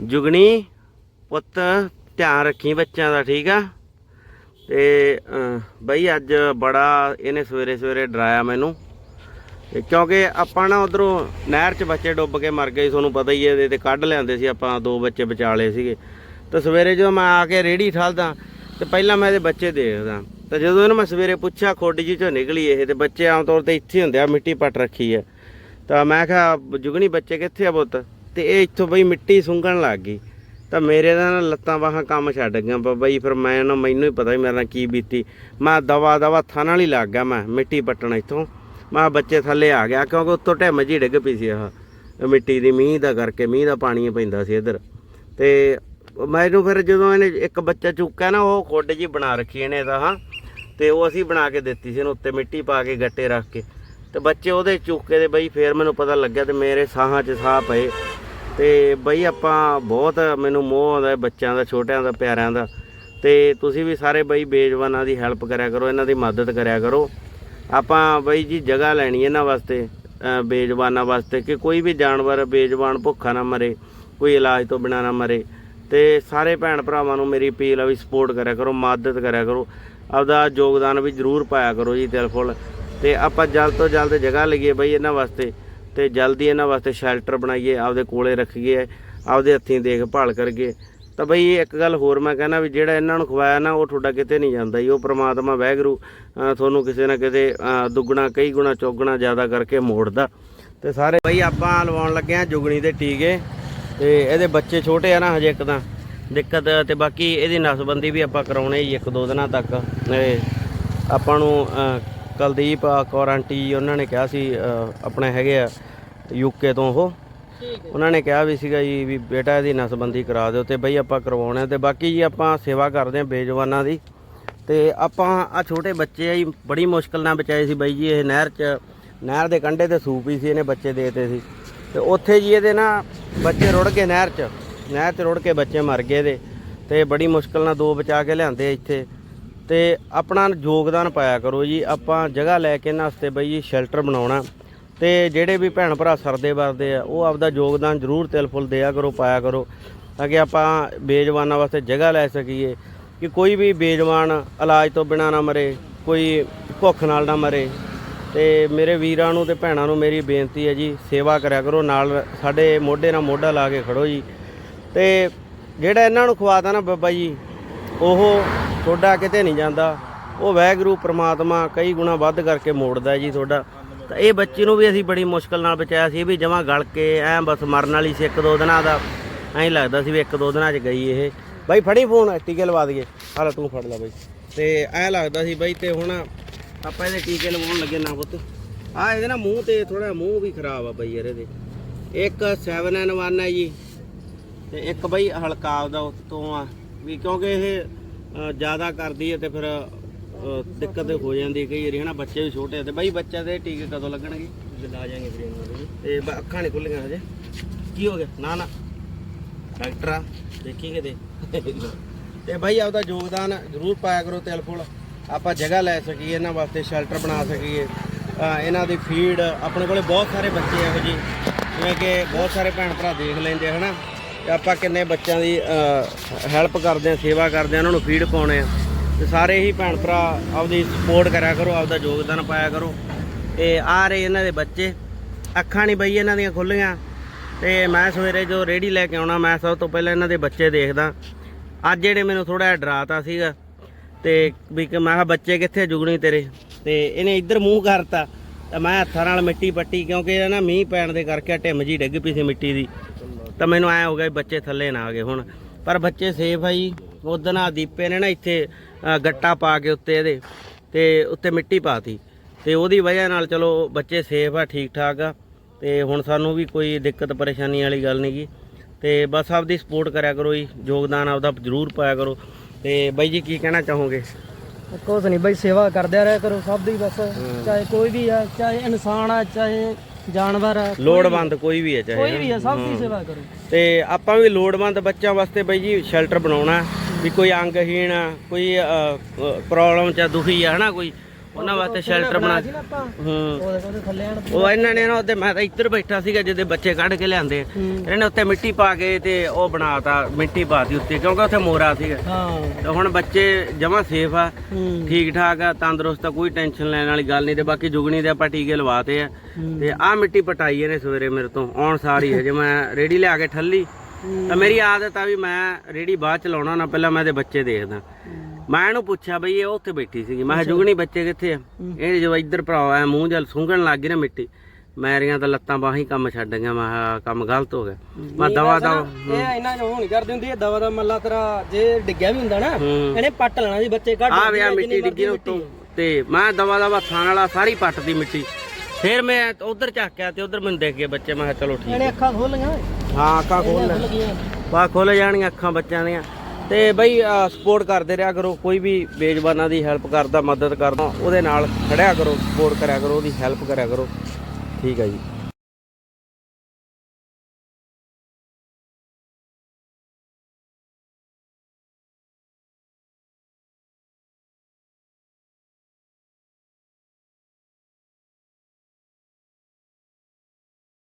ਜੁਗਣੀ, ਪੁੱਤ, ਧਿਆਨ ਰੱਖੀ ਬੱਚਿਆਂ ਦਾ, ਠੀਕ ਆ? ਤੇ ਬਈ ਅੱਜ ਬੜਾ ਇਹਨੇ ਸਵੇਰੇ ਸਵੇਰੇ ਡਰਾਇਆ ਮੈਨੂੰ। ਕਿਉਂਕਿ ਆਪਾਂ ਨਾ ਉਧਰੋਂ ਨਹਿਰ 'ਚ ਬੱਚੇ ਡੁੱਬ ਕੇ ਮਰ ਗਏ ਤੁਹਾਨੂੰ ਪਤਾ ਹੀ ਹੈ, ਇਹਦੇ ਤੇ ਕੱਢ ਲਿਆਂਦੇ ਸੀ ਆਪਾਂ ਦੋ ਬੱਚੇ ਬਚਾਲੇ ਸੀਗੇ। ਤਾਂ ਸਵੇਰੇ ਜਦੋਂ ਮੈਂ ਆ ਕੇ ਰੇੜੀ ਠਾਲਦਾ, ਤੇ ਪਹਿਲਾਂ ਮੈਂ ਇਹਦੇ ਬੱਚੇ ਦੇਖਦਾ। ਤੇ ਜਦੋਂ ਇਹਨੂੰ ਮੈਂ ਸਵੇਰੇ ਪੁੱਛਿਆ, ਖੋਡੀ ਜੀ ਚੋਂ ਨਿਕਲੀ ਇਹ, ਤੇ ਬੱਚੇ ਆਮ ਤੌਰ ਤੇ ਇੱਥੇ ਹੁੰਦੇ ਆ, ਮਿੱਟੀ ਪੱਟ ਰੱਖੀ ਹੈ। ਤਾਂ ਮੈਂ ਕਿਹਾ, ਜੁਗਣੀ ਬੱਚੇ ਕਿੱਥੇ ਆ ਪੁੱਤ? ਤੇ ਇਹ ਇੱਥੋਂ ਬਈ ਮਿੱਟੀ ਸੁੰਘਣ ਲੱਗ ਗਈ। ਤਾਂ ਮੇਰੇ ਦਾ ਨਾ ਲੱਤਾਂ ਬਾਹਾਂ ਕੰਮ ਛੱਡ ਗਈਆਂ ਬਾਬਾ ਜੀ ਫਿਰ ਮੈਂ ਨਾ ਮੈਨੂੰ ਹੀ ਪਤਾ ਹੀ ਮੇਰੇ ਨਾਲ ਕੀ ਬੀਤੀ। ਮੈਂ ਦਵਾ ਦਵਾ ਥਾਂ ਨਾਲ ਹੀ ਲੱਗ ਗਿਆ ਮੈਂ, ਮਿੱਟੀ ਪੱਟਣ ਇੱਥੋਂ। ਮੈਂ ਬੱਚੇ ਥੱਲੇ ਆ ਗਿਆ ਕਿਉਂਕਿ ਉੱਤੋਂ ਢਿੱਮ ਜੀ ਡਿੱਗ ਪਈ ਸੀ ਆਹ। ਮਿੱਟੀ ਦੀ ਮੀਂਹ ਦਾ ਕਰਕੇ ਮੀਂਹ ਦਾ ਪਾਣੀ ਪੈਂਦਾ ਸੀ ਇੱਧਰ। ਤੇ ਮੈਨੂੰ ਫਿਰ ਜਦੋਂ ਇਹਨੇ ਇੱਕ ਬੱਚਾ ਚੁੱਕਿਆ ਨਾ, ਉਹ ਖੁੱਡ ਜੀ ਬਣਾ ਰੱਖੀ ਇਹਨੇ ਤਾਂ, ਹਾਂ। ਤੇ ਉਹ ਅਸੀਂ ਬਣਾ ਕੇ ਦਿੱਤੀ ਸੀ ਇਹਨੂੰ ਉੱਤੇ ਮਿੱਟੀ ਪਾ ਕੇ ਗੱਟੇ ਰੱਖ ਕੇ। ਤੇ ਬੱਚੇ ਉਹਦੇ ਚੁੱਕੇ ਦੇ ਬਈ ਫੇਰ ਮੈਨੂੰ ਪਤਾ ਲੱਗਿਆ ਤੇ ਮੇਰੇ ਸਾਹਾਂ 'ਚ ਸਾਹ ਪਏ। ਤੇ ਬਈ ਆਪਾਂ ਬਹੁਤ ਮੈਨੂੰ ਮੋਹ ਆਉਂਦਾ ਬੱਚਿਆਂ ਦਾ ਛੋਟਿਆਂ ਦਾ ਪਿਆਰਿਆਂ ਦਾ। ਤੇ ਤੁਸੀਂ ਵੀ ਸਾਰੇ ਬਈ ਬੇਜਵਾਨਾਂ ਦੀ ਹੈਲਪ ਕਰਿਆ ਕਰੋ ਇਹਨਾਂ ਦੀ ਮਦਦ ਕਰਿਆ ਕਰੋ। ਆਪਾਂ ਬਈ ਜੀ ਜਗ੍ਹਾ ਲੈਣੀ ਇਹਨਾਂ ਵਾਸਤੇ ਅ, ਬੇਜਵਾਨਾਂ ਵਾਸਤੇ ਕਿ ਕੋਈ ਵੀ ਜਾਨਵਰ ਬੇਜਵਾਨ ਭੁੱਖਾ ਨਾ ਮਰੇ ਕੋਈ ਇਲਾਜ ਤੋਂ ਬਿਨਾਂ ਨਾ ਮਰੇ। ਤੇ ਸਾਰੇ ਭੈਣ ਭਰਾਵਾਂ ਨੂੰ ਮੇਰੀ ਅਪੀਲ ਆ ਵੀ ਸਪੋਰਟ ਕਰਿਆ ਕਰੋ ਮਦਦ ਕਰਿਆ ਕਰੋ। ਆਪਦਾ ਯੋਗਦਾਨ ਵੀ ਜ਼ਰੂਰ ਪਾਇਆ ਕਰੋ ਜੀ ਦਿਲ ਫੁੱਲ। ਤੇ ਆਪਾਂ ਜਲਦ ਤੋਂ ਜਲਦ ਜਗ੍ਹਾ ਲਈਏ ਬਈ ਇਹਨਾਂ ਵਾਸਤੇ। ਤੇ ਜਲਦੀ ਇਹਨਾਂ ਵਾਸਤੇ ਸ਼ੈਲਟਰ ਬਣਾਈਏ, ਆਪਦੇ ਕੋਲੇ ਰੱਖੀਏ, ਆਪਦੇ ਹੱਥੀਂ ਦੇਖਭਾਲ ਕਰੀਏ। ਤਾਂ ਬਈ ਇੱਕ ਗੱਲ ਹੋਰ ਮੈਂ ਕਹਿੰਦਾ ਵੀ ਜਿਹੜਾ ਇਹਨਾਂ ਨੂੰ ਖਵਾਇਆ ਨਾ, ਉਹ ਤੁਹਾਡਾ ਕਿਤੇ ਨਹੀਂ ਜਾਂਦਾ ਜੀ। ਉਹ ਪ੍ਰਮਾਤਮਾ, ਵਾਹਿਗੁਰੂ ਤੁਹਾਨੂੰ ਕਿਸੇ ਨਾ ਕਿਤੇ ਦੁੱਗਣਾ, ਕਈ ਗੁਣਾ, ਚੌਗਣਾ ਜ਼ਿਆਦਾ ਕਰਕੇ ਮੋੜਦਾ। ਤੇ ਸਾਰੇ ਬਈ ਆਪਾਂ ਲਵਾਉਣ ਲੱਗੇ ਆ ਜੁਗਣੀ ਦੇ ਟੀਕੇ। ਤੇ ਇਹਦੇ ਬੱਚੇ ਛੋਟੇ ਆ ਨਾ ਹਜੇ ਇੱਕ ਤਾਂ। ਦਿੱਕਤ ਤੇ ਬਾਕੀ ਇਹਦੀ ਨਸਬੰਦੀ ਵੀ ਆਪਾਂ ਕਰਾਉਣੇ ਜੀ ਇੱਕ ਦੋ ਦਿਨਾਂ ਤੱਕ। ਆਪਾਂ ਨੂੰ ਕੁਲਦੀਪ ਕੌਰ ਆਂਟੀ ਉਹਨਾਂ ਨੇ ਕਿਹਾ ਸੀ ਆਪਣੇ ਹੈਗੇ ਆ ਯੂਕੇ ਤੋਂ ਉਹ। ਉਹਨਾਂ ਨੇ ਕਿਹਾ ਵੀ ਸੀਗਾ ਜੀ ਵੀ ਬੇਟਾ ਇਹਦੀ ਨਸਬੰਦੀ ਕਰਾ ਦਿਓ ਤੇ ਬਈ ਆਪਾਂ ਕਰਵਾਉਣਾ ਤੇ ਬਾਕੀ ਜੀ ਆਪਾਂ ਸੇਵਾ ਕਰਦੇ ਆ ਬੇਜਵਾਨਾਂ ਦੀ। ਤੇ ਆਪਾਂ ਆ ਛੋਟੇ ਬੱਚੇ ਆ ਜੀ ਬੜੀ ਮੁਸ਼ਕਲ ਨਾਲ ਬਚਾਏ ਸੀ ਬਾਈ ਜੀ ਇਹ ਨਹਿਰ 'ਚ ਨਹਿਰ ਦੇ ਕੰਢੇ ਤੇ ਸੂਪ ਹੀ ਸੀ ਇਹਨੇ ਬੱਚੇ ਦੇਤੇ ਸੀ। ਤੇ ਉੱਥੇ ਜੀ ਇਹਦੇ ਨਾ ਬੱਚੇ ਰੁੜ ਗਏ ਨਹਿਰ 'ਚ ਨਹਿਰ 'ਚ ਰੁੜ ਕੇ ਬੱਚੇ ਮਰ ਗਏ ਇਹਦੇ। ਤੇ ਬੜੀ ਮੁਸ਼ਕਲ ਨਾਲ ਦੋ ਬਚਾ ਕੇ ਲਿਆਂਦੇ ਇੱਥੇ। ਤੇ ਆਪਣਾ ਯੋਗਦਾਨ ਪਾਇਆ ਕਰੋ ਜੀ। ਆਪਾਂ ਜਗ੍ਹਾ ਲੈ ਕੇ ਇਹਨਾਂ ਵਾਸਤੇ ਬਈ ਜੀ ਸ਼ੈਲਟਰ ਬਣਾਉਣਾ। ਤੇ ਜਿਹੜੇ ਵੀ ਭੈਣ ਭਰਾ ਸਰਦੇ ਵਰਦੇ ਆ, ਉਹ ਆਪਦਾ ਯੋਗਦਾਨ ਜ਼ਰੂਰ ਤਿਲ ਫੁੱਲ ਦਿਆ ਕਰੋ, ਪਾਇਆ ਕਰੋ, ਤਾਂ ਕਿ ਆਪਾਂ ਬੇਜਵਾਨਾਂ ਵਾਸਤੇ ਜਗ੍ਹਾ ਲੈ ਸਕੀਏ। ਕਿ ਕੋਈ ਵੀ ਬੇਜਵਾਨ ਇਲਾਜ ਤੋਂ ਬਿਨਾਂ ਨਾ ਮਰੇ, ਕੋਈ ਭੁੱਖ ਨਾਲ ਨਾ ਮਰੇ। ਤੇ ਮੇਰੇ ਵੀਰਾਂ ਨੂੰ ਤੇ ਭੈਣਾਂ ਨੂੰ ਮੇਰੀ ਬੇਨਤੀ ਹੈ ਜੀ, ਸੇਵਾ ਕਰਿਆ ਕਰੋ, ਨਾਲ ਸਾਡੇ ਮੋਢੇ ਨਾਲ ਮੋਢਾ ਲਾ ਕੇ ਖੜੋ ਜੀ। ਤੇ ਜਿਹੜਾ ਇਹਨਾਂ ਨੂੰ ਖਵਾਦਾ ਨਾ ਬਾਬਾ ਜੀ ਉਹ ਤੁਹਾਡਾ ਕਿਤੇ ਨਹੀਂ ਜਾਂਦਾ। ਉਹ ਵਾਹਿਗੁਰੂ ਪ੍ਰਮਾਤਮਾ ਕਈ ਗੁਣਾ ਵੱਧ ਕਰਕੇ ਮੋੜਦਾ ਜੀ ਤੁਹਾਡਾ। ਤਾਂ ਇਹ ਬੱਚੀ ਨੂੰ ਵੀ ਅਸੀਂ ਬੜੀ ਮੁਸ਼ਕਲ ਨਾਲ ਬਚਾਇਆ ਸੀ। ਇਹ ਵੀ ਜਮਾਂ ਗਲ ਕੇ ਐ ਬਸ ਮਰਨ ਵਾਲੀ ਸੀ ਇੱਕ ਦੋ ਦਿਨਾਂ ਦਾ। ਐਂ ਲੱਗਦਾ ਸੀ ਵੀ ਇੱਕ ਦੋ ਦਿਨਾਂ 'ਚ ਗਈ ਇਹ। ਬਾਈ ਫੜੀ ਫੋਨ, ਟੀਕੇ ਲਵਾ ਦਈਏ। ਹਾਲਾ ਤੂੰ ਫੜ ਲੈ ਬਾਈ। ਤੇ ਐ ਲੱਗਦਾ ਸੀ ਬਾਈ ਤੇ ਹੁਣ ਆਪਾਂ ਇਹਦੇ ਟੀਕੇ ਲਵਾਉਣ ਲੱਗੇ ਨਾ ਪੁੱਤ। ਆ ਇਹਦੇ ਨਾ ਮੂੰਹ ਤੇ ਥੋੜਾ ਮੂੰਹ ਵੀ ਖਰਾਬ ਆ ਬਾਈ ਯਾਰ ਇਹਦੇ। ਇੱਕ 7N1 ਹੈ ਜੀ। ਤੇ ਇੱਕ ਬਾਈ ਹਲਕਾਵ ਦਾ ਉੱਤੋਂ ਆ। ਵੀ ਕਿਉਂਕਿ ਇਹ ਜ਼ਿਆਦਾ ਕਰਦੀ ਹੈ ਤੇ ਫਿਰ ਦਿੱਕਤ ਹੋ ਜਾਂਦੀ ਹੈ ਕਈ ਵਾਰੀ ਹਨਾ? ਬੱਚੇ ਵੀ ਛੋਟੇ ਆ ਤੇ ਬਈ ਬੱਚਿਆਂ ਦੇ ਟੀਕੇ ਕਦੋਂ ਲੱਗਣਗੇ? ਲਾ ਜਾਾਂਗੇ ਫਿਰ ਇਹਨਾਂ ਦੇ। ਬ- ਅੱਖਾਂ ਨਹੀਂ ਖੁੱਲੀਆਂ ਹਜੇ। ਕੀ ਹੋ ਗਿਆ? ਨਾ ਨਾ। ਡਾਕਟਰ ਆ। ਦੇਖੀ ਕਿਤੇ? ਤੇ ਬਾਈ ਆਪਦਾ ਯੋਗਦਾਨ ਜ਼ਰੂਰ ਪਾਇਆ ਕਰੋ ਤਿਲ ਫੁੱਲ। ਆਪਾਂ ਜਗ੍ਹਾ ਲੈ ਸਕੀਏ ਇਹਨਾਂ ਵਾਸਤੇ ਸ਼ੈਲਟਰ ਬਣਾ ਸਕੀਏ। ਅ, ਇਹਨਾਂ ਦੀ ਫੀਡ ਆਪਣੇ ਕੋਲੇ ਬਹੁਤ ਸਾਰੇ ਬੱਚੇ ਇਹੋ ਜੀ ਜਿਵੇਂ ਕਿ ਬਹੁਤ ਸਾਰੇ ਭੈਣ ਭਰਾ ਦੇਖ ਲੈਂਦੇ ਆ ਹਨਾ? ਆਪਾਂ ਕਿੰਨੇ ਬੱਚਿਆਂ ਦੀ ਹੈਲਪ ਕਰਦੇ ਆ ਸੇਵਾ ਕਰਦੇ ਆ ਉਹਨਾਂ ਨੂੰ ਫੀਡ ਪਾਉਣੇ ਆ ਤੇ ਸਾਰੇ ਹੀ ਭੈਣ ਭਰਾ ਆਪਦੀ ਸਪੋਰਟ ਕਰਿਆ ਕਰੋ, ਆਪਦਾ ਯੋਗਦਾਨ ਪਾਇਆ ਕਰੋ। ਤੇ ਆ ਰਹੇ ਇਹਨਾਂ ਦੇ ਬੱਚੇ। ਅੱਖਾਂ ਨਹੀਂ ਬਈ ਇਹਨਾਂ ਦੀਆਂ ਖੁੱਲੀਆਂ ਤੇ ਮੈਂ ਸਵੇਰੇ ਜੋ ਰੇੜੀ ਲੈ ਕੇ ਆਉਣਾ, ਮੈਂ ਸਭ ਤੋਂ ਪਹਿਲਾਂ ਇਹਨਾਂ ਦੇ ਬੱਚੇ ਦੇਖਦਾ। ਅੱਜ ਜਿਹੜੇ ਮੈਨੂੰ ਥੋੜਾ ਜਿਹਾ ਡਰਾਤਾ ਸੀਗਾ। ਤੇ ਵੀ ਕਿ ਮੈਂ ਕਿਹਾ, ਬੱਚੇ ਕਿੱਥੇ ਜੁਗਣੀ ਤੇਰੇ? ਤੇ ਇਹਨੇ ਇੱਧਰ ਮੂੰਹ ਕਰਤਾ। ਤਾਂ ਮੈਂ ਹੱਥਾਂ ਨਾਲ ਮਿੱਟੀ ਪੱਟੀ, ਕਿਉਂਕਿ ਇਹ ਨਾ ਮੀਂਹ ਪੈਣ ਦੇ ਕਰਕੇ ਢਿੱਮ ਜੀ ਡਿੱਗ ਪਈ ਸੀ ਮਿੱਟੀ ਦੀ। ਤਾਂ ਮੈਨੂੰ ਐ ਹੋ ਗਿਆ ਬੱਚੇ ਥੱਲੇ ਨਾ ਆ ਗਏ ਹੁਣ। ਪਰ ਬੱਚੇ ਸੇਫ ਆ ਜੀ। ਉਦੋਂ ਆ ਦੀਪੇ ਨੇ ਨਾ ਇੱਥੇ ਗੱਟਾ ਪਾ ਕੇ ਉੱਤੇ ਇਹਦੇ ਤੇ ਉੱਤੇ ਮਿੱਟੀ ਪਾਤੀ। ਤੇ ਉਹਦੀ ਵਜ੍ਹਾ ਨਾਲ ਚਲੋ ਬੱਚੇ ਸੇਫ ਆ ਠੀਕ ਠਾਕ ਆ। ਤੇ ਹੁਣ ਸਾਨੂੰ ਵੀ ਕੋਈ ਦਿੱਕਤ ਪਰੇਸ਼ਾਨੀ ਵਾਲੀ ਗੱਲ ਨਹੀਂ ਗੀ ਤੇ ਬਸ ਆਪਦੀ ਸਪੋਰਟ ਕਰਿਆ ਕਰੋ ਜੀ। ਯੋਗਦਾਨ ਆਪਦਾ ਜ਼ਰੂਰ ਪਾਇਆ ਕਰੋ। ਤੇ ਬਾਈ ਜੀ ਕੀ ਕਹਿਣਾ ਚਾਹੋਗੇ? ਕੁਛ ਨਹੀਂ ਬਈ ਸੇਵਾ ਕਰਦਿਆ ਰਿਹਾ ਕਰੋ ਸਭ ਦੀ ਬਸ। ਚਾਹੇ ਕੋਈ ਵੀ ਆ ਚਾਹੇ ਇਨਸਾਨ ਆ ਚਾਹੇ ਜਾਨਵਰ ਆ ਲੋੜਵੰਦ ਕੋਈ ਵੀ ਹੈ ਚਾਹੇ ਕੋਈ ਵੀ ਆ ਸਭ ਦੀ ਸੇਵਾ ਕਰੋ। ਤੇ ਆਪਾਂ ਵੀ ਲੋੜਵੰਦ ਬੱਚਿਆਂ ਵਾਸਤੇ ਬਾਈ ਜੀ ਸ਼ੈਲਟਰ ਬਣਾਉਣਾ ਵੀ ਕੋਈ ਅੰਗਹੀਣ ਆ, ਕੋਈ ਪ੍ਰੋਬਲਮ ਚ ਦੁਖੀ ਆ, ਹਨਾ ਕੋਈ? ਉਹਨਾਂ ਵਾਸਤੇ ਸ਼ੈਲਟਰ ਬਣਾ ਨਾ ਹੂੰ। ਉਹਦੇ ਉਹਦੇ ਥੱਲੇ ਆਣ ਉਹ ਇਹਨਾਂ ਨੇ ਨਾ ਉਹਦੇ ਮੈਂ ਤਾਂ ਇੱਧਰ ਬੈਠਾ ਸੀਗਾ ਜਿਹਦੇ ਬੱਚੇ ਕੱਢ ਕੇ ਲਿਆਂਦੇ। ਇਹਨੇ ਉੱਤੇ ਮਿੱਟੀ ਪਾ ਕੇ ਤੇ ਉਹ ਬਣਾਤਾ ਮਿੱਟੀ ਪਾਤੀ ਉੱਤੇ ਕਿਉਂਕਿ ਉੱਥੇ ਮੋਰਾ ਸੀਗਾ। ਹਾਂ। ਤੇ ਹੁਣ ਬੱਚੇ ਜਮਾ ਸੇਫ ਆ ਠੀਕ ਠਾਕ ਆ ਤੰਦਰੁਸਤ ਆ ਕੋਈ ਟੈਨਸ਼ਨ ਲੈਣ ਵਾਲੀ ਗੱਲ ਨਹੀਂ ਤੇ ਬਾਕੀ ਜੁਗਣੀ ਦੇ ਆਪਾਂ ਟੀਕੇ ਲਵਾਤੇ ਆ। ਤੇ ਆਹ ਮਿੱਟੀ ਪਟਾਈ ਇਹਨੇ ਸਵੇਰੇ ਮੇਰੇ ਤੋਂ ਆਉਣ ਸਾਰੀ ਹਜੇ ਮੈਂ ਰੇੜੀ ਲਿਆ ਕੇ ਠੱਲੀ। ਤਾਂ ਮੇਰੀ ਆਦਤ ਆ ਵੀ ਮੈਂ ਰੇੜੀ ਬਾਅਦ ਚ ਲਾਉਣਾ ਨਾ ਪਹਿਲਾਂ ਮੈਂ ਇਹਦੇ ਬੱਚੇ ਦੇਖਦਾ। ਮੈਂ ਇਹਨੂੰ ਪੁੱਛਿਆ ਬਈ ਇਹ ਉੱਥੇ ਬੈਠੀ ਸੀਗੀ। ਮੈਂ ਕਿਹਾ ਜੁਗਣੀ ਬੱਚੇ ਕਿੱਥੇ ਆ? ਇਹ ਜਦੋਂ ਇੱਧਰ ਭਰਾ ਐ ਮੂੰਹ ਜਲ ਸੁੰਘਣ ਲੱਗ ਗਈ ਨਾ ਮਿੱਟੀ। ਮੇਰੀਆਂ ਤਾਂ ਲੱਤਾਂ ਬਾਹਾਂ ਹੀ ਕੰਮ ਛੱਡ ਗਈਆਂ ਮੈਂ ਕਿਹਾ ਕੰਮ ਗਲਤ ਹੋ ਗਿਆ। ਮੈਂ ਦਵਾ ਦਵਾ ਇਹ ਇਹਨਾਂ ਨੂੰ ਨਹੀਂ ਕਰਦੀ ਹੁੰਦੀ ਇਹ ਦਵਾ ਦਾ ਮੱਲਾ ਤੇਰਾ ਜੇ ਡਿੱਗਿਆ ਵੀ ਹੁੰਦਾ ਨਾ ਇਹਨੇ ਪੱਟ ਲੈਣਾ ਸੀ ਬੱਚੇ ਕੱਢ ਆ ਵਿਆ ਮਿੱਟੀ ਡਿੱਗੀ ਉੱਤੋਂ ਤੇ ਮੈਂ ਦਵਾ ਦਵਾ ਥਾਣ ਵਾਲਾ ਸਾਰੀ ਪੱਟ ਦੀ ਮਿੱਟੀ। ਫਿਰ ਮੈਂ ਉਧਰ ਝਾਕਿਆ ਤੇ ਉਧਰ ਮੈਨੂੰ ਦੇਖ ਗਏ ਬੱਚੇ ਮੈਂ ਕਿਹਾ ਚਲੋ ਠੀਕ ਇਹਨੇ ਅੱਖਾਂ ਖੋਲ ਲਈਆਂ ਹਾਂ ਅੱਖਾਂ ਖੋਲ ਲੈ। ਬਾ ਖੁੱਲ ਜਾਣਗੀਆਂ ਅੱਖਾਂ ਬੱਚਿਆਂ ਦੀਆਂ। ਤੇ ਬਈ ਸਪੋਰਟ ਕਰਦੇ ਰਿਹਾ ਕਰੋ। ਕੋਈ ਵੀ ਬੇਜਬਾਨਾਂ ਦੀ ਹੈਲਪ ਕਰਦਾ, ਮਦਦ ਕਰਦਾ, ਉਹਦੇ ਨਾਲ ਖੜਿਆ ਕਰੋ ਸਪੋਰਟ ਕਰਿਆ ਕਰੋ, ਉਹਦੀ ਹੈਲਪ ਕਰਿਆ ਕਰੋ। ਠੀਕ ਹੈ ਜੀ।